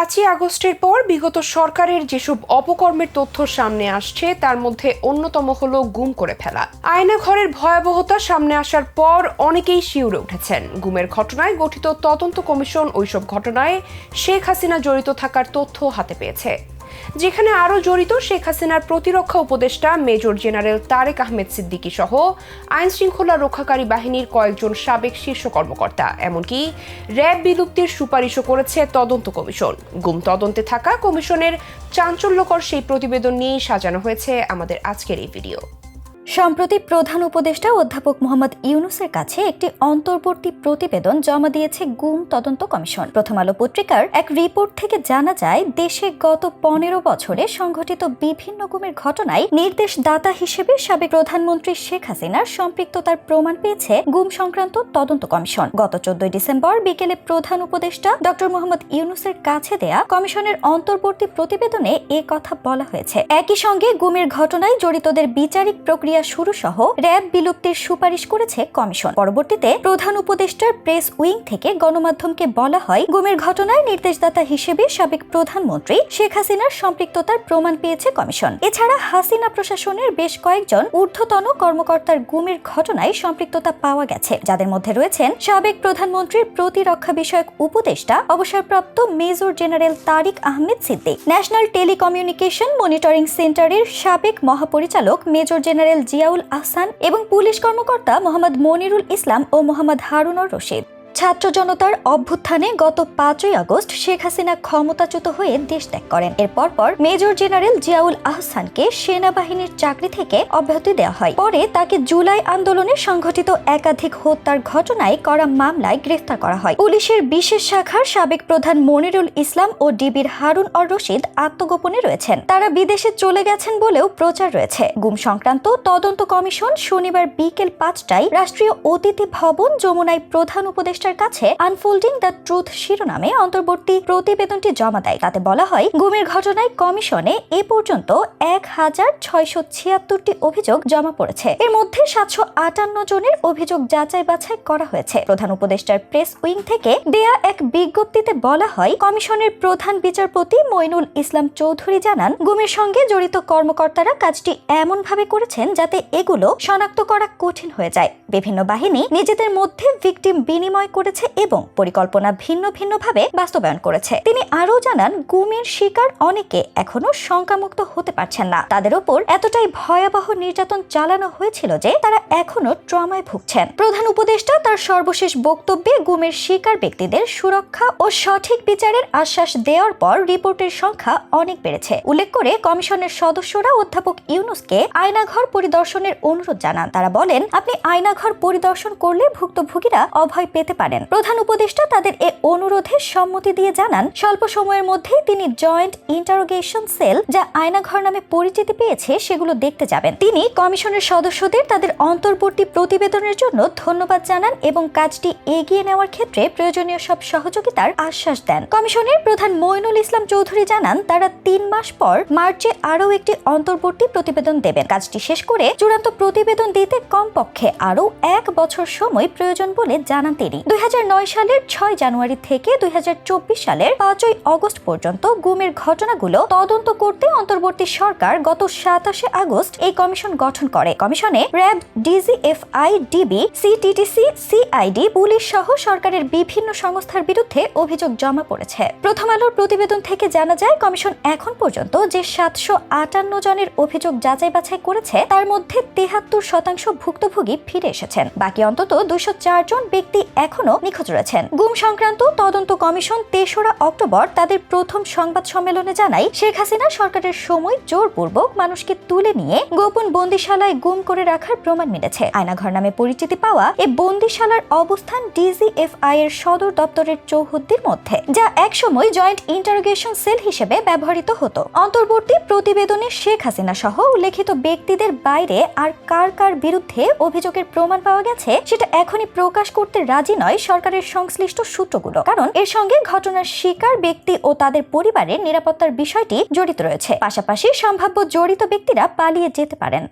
পাঁচই আগস্টের পর বিগত সরকারের যেসব অপকর্মের তথ্য সামনে আসছে, তার মধ্যে অন্যতম হল গুম করে ফেলা। আয়না ঘরের ভয়াবহতা সামনে আসার পর অনেকেই শিউরে উঠেছেন। গুমের ঘটনায় গঠিত তদন্ত কমিশন ওইসব ঘটনায় শেখ হাসিনা জড়িত থাকার তথ্য হাতে পেয়েছে। যেখানে আরও জড়িত শেখ হাসিনার প্রতিরক্ষা উপদেষ্টা মেজর জেনারেল তারেক আহমেদ সিদ্দিকী সহ আইন শৃঙ্খলা রক্ষাকারী বাহিনীর কয়েকজন সাবেক শীর্ষ কর্মকর্তা। এমনকি র্যাব বিলুপ্তির সুপারিশও করেছে তদন্ত কমিশন। গুম তদন্তে থাকা কমিশনের চাঞ্চল্যকর সেই প্রতিবেদন নিয়েই সাজানো হয়েছে আমাদের আজকের এই ভিডিও। সম্প্রতি প্রধান উপদেষ্টা অধ্যাপক মোহাম্মদ ইউনুসের কাছে একটি অন্তর্বর্তী প্রতিবেদন জমা দিয়েছে গুম তদন্ত কমিশন। প্রথম আলো পত্রিকার এক রিপোর্ট থেকে জানা যায়, দেশে গত পনেরো বছরে সংঘটিত বিভিন্ন গুমের ঘটনায় নির্দেশদাতা হিসেবে সাবেক প্রধানমন্ত্রী শেখ হাসিনার সম্পৃক্ততার প্রমাণ পেয়েছে গুম সংক্রান্ত তদন্ত কমিশন। গত চোদ্দই ডিসেম্বর বিকেলে প্রধান উপদেষ্টা ডক্টর মোহাম্মদ ইউনুসের কাছে দেয়া কমিশনের অন্তর্বর্তী প্রতিবেদনে এ কথা বলা হয়েছে। একই সঙ্গে গুমের ঘটনায় জড়িতদের বিচারিক প্রক্রিয়া শুরু সহ র্যাব বিলুপ্তির সুপারিশ করেছে কমিশন। পরবর্তীতে প্রধান উপদেষ্টার প্রেস উইং থেকে গণমাধ্যমকে বলা হয়, গুমের ঘটনায় নির্দেশদাতা হিসেবে সাবেক প্রধানমন্ত্রী শেখ হাসিনার সম্পৃক্ততার প্রমাণ পেয়েছে কমিশন। এছাড়া হাসিনা প্রশাসনের বেশ কয়েকজন ঊর্ধ্বতন কর্মকর্তার গুমের ঘটনায় সম্পৃক্ততা পাওয়া গেছে। যাদের মধ্যে রয়েছেন সাবেক প্রধানমন্ত্রীর প্রতিরক্ষা বিষয়ক উপদেষ্টা, অবসরপ্রাপ্ত major general Tariq Ahmed Siddiq, national telecommunication monitoring সেন্টারের সাবেক মহাপরিচালক মেজর জেনারেল জিয়াউল আহসান এবং পুলিশ কর্মকর্তা মোহাম্মদ মনিরুল ইসলাম ও মোহাম্মদ হারুনুর রশিদ। ছাত্র জনতার অভ্যুত্থানে গত পাঁচই আগস্ট শেখ হাসিনা ক্ষমতাচ্যুত হয়ে দেশ ত্যাগ করেন। এরপর পর মেজর জেনারেল জিয়াউল আহসানকে সেনাবাহিনীর চাকরি থেকে অব্যাহতি দেওয়া হয়। পরে তাকে জুলাই আন্দোলনে সংঘটিত একাধিক হত্যার ঘটনায় করা মামলায় গ্রেফতার করা হয়। পুলিশের বিশেষ শাখার সাবেক প্রধান মনিরুল ইসলাম ও ডিবির হারুন অর রশিদ আত্মগোপনে রয়েছেন। তারা বিদেশে চলে গেছেন বলেও প্রচার রয়েছে। গুম সংক্রান্ত তদন্ত কমিশন শনিবার বিকেল পাঁচটায় রাষ্ট্রীয় অতিথি ভবন যমুনায় প্রধান উপদেষ্টার কাছে আনফোল্ডিং দ্য ট্রুথ শিরোনামে অন্তর্বর্তী প্রতিবেদনটি জমা দেয়। তাতে বলা হয়, গুমের ঘটনায় কমিশনে এ পর্যন্ত এক হাজার ছয়শো ছিয়াত্তরটি অভিযোগ জমা পড়েছে। এর মধ্যে সাতশো আটান্ন জনের অভিযোগ যাচাই বাছাই করা হয়েছে। প্রধান উপদেষ্টার প্রেস উইং থেকে দেয়া এক বিজ্ঞপ্তিতে বলা হয়, কমিশনের প্রধান বিচারপতি মইনুল ইসলাম চৌধুরী জানান, গুমের সঙ্গে জড়িত কর্মকর্তারা কাজটি এমনভাবে করেছেন যাতে এগুলো শনাক্ত করা কঠিন হয়ে যায়। বিভিন্ন বাহিনী নিজেদের মধ্যে ভিকটিম বিনিময় করেছে এবং পরিকল্পনা ভিন্ন ভিন্নভাবে বাস্তবায়ন করেছে। তিনি আরও জানান, গুমের শিকার অনেকে এখনও শঙ্কামুক্ত হতে পারছেন না। তাদের ওপর এতটাই ভয়াবহ নির্যাতন চালানো হয়েছিল যে তারা এখনও ট্রমায় ভুগছেন। প্রধান উপদেষ্টা তার সর্বশেষ বক্তব্যে গুমের শিকার ব্যক্তিদের সুরক্ষা ও সঠিক বিচারের আশ্বাস দেওয়ার পর রিপোর্টের সংখ্যা অনেক বেড়েছে। উল্লেখ করে কমিশনের সদস্যরা অধ্যাপক ইউনুসকে আয়নাঘর পরিদর্শনের অনুরোধ জানান। তারা বলেন, আপনি আয়নাঘর পরিদর্শন করলে ভুক্তভোগীরা অভয় পেতে পারেন। প্রধান উপদেষ্টা তাদের এ অনুরোধে সম্মতি দিয়ে জানান, স্বল্প সময়ের মধ্যেই তিনি জয়েন্ট ইন্টারোগেশন সেল, যা আয়নাঘর নামে পরিচিতি পেয়েছে, সেগুলো দেখতে যাবেন। তিনি কমিশনের সদস্যদের তাদের অন্তর্বর্তী প্রতিবেদনের জন্য ধন্যবাদ জানান এবং কাজটি এগিয়ে নেওয়ার ক্ষেত্রে প্রয়োজনীয় সব সহযোগিতার আশ্বাস দেন। কমিশনের প্রধান মইনুল ইসলাম চৌধুরী জানান, তারা তিন মাস পর মার্চে আরও একটি অন্তর্বর্তী প্রতিবেদন দেবেন। কাজটি শেষ করে চূড়ান্ত প্রতিবেদন দিতে কমপক্ষে আরও এক বছর সময় প্রয়োজন বলে জানান তিনি। দুই হাজার নয় সালের ছয় জানুয়ারি থেকে দুই সালের পাঁচই অগস্ট পর্যন্ত গুমের ঘটনাগুলো তদন্ত করতে অন্তর্বর্তী সরকার গত সাতাশে আগস্ট এই কমিশন গঠন করে। কমিশনে RAB, DGFI, DB CTTC CID, police সহ সরকারের বিভিন্ন সংস্থার বিরুদ্ধে অভিযোগ জমা পড়েছে। প্রথম আলোর প্রতিবেদন থেকে জানা যায়, কমিশন এখন পর্যন্ত যে সাতশো আটান্ন জনের অভিযোগ যাচাই বাছাই করেছে, তার মধ্যে তেহাত্তর শতাংশ ভুক্তভোগী ফিরে এসেছেন। বাকি অন্তত দুশো জন ব্যক্তি এখনও নিখোঁজ রয়েছেন। গুম সংক্রান্ত তদন্ত কমিশন তেসরা অক্টোবর তাদের প্রথম সংবাদ সম্মেলনে জানায়, শেখ হাসিনা সরকারের সময় জোরপূর্বক মানুষকে তুলে নিয়ে গোপন বন্দিশালায় গুম করে রাখার প্রমাণ মিলেছে। আয়নাঘর নামে পরিচিতি পাওয়া এই বন্দিশালার অবস্থান ডিজিএফআই এর সদর দপ্তরের চৌহদ্দির মধ্যে, যা একসময় জয়েন্ট ইন্টারোগেশন সেল হিসেবে ব্যবহৃত হতো। অন্তর্বর্তী প্রতিবেদনে শেখ হাসিনা সহ উল্লেখিত ব্যক্তিদের বাইরে আর কার কার বিরুদ্ধে অভিযোগের প্রমাণ পাওয়া গেছে, সেটা এখনই প্রকাশ করতে রাজি নয় সরকারের সংশ্লিষ্ট সূত্রগুলো। কারণ এর সঙ্গে ঘটনার শিকার ব্যক্তি ও তাদের পরিবারের নিরাপত্তার বিষয়টি জড়িত রয়েছে। পাশাপাশি সম্ভাব্য জড়িত ব্যক্তিরা পালিয়ে যেতে পারেন।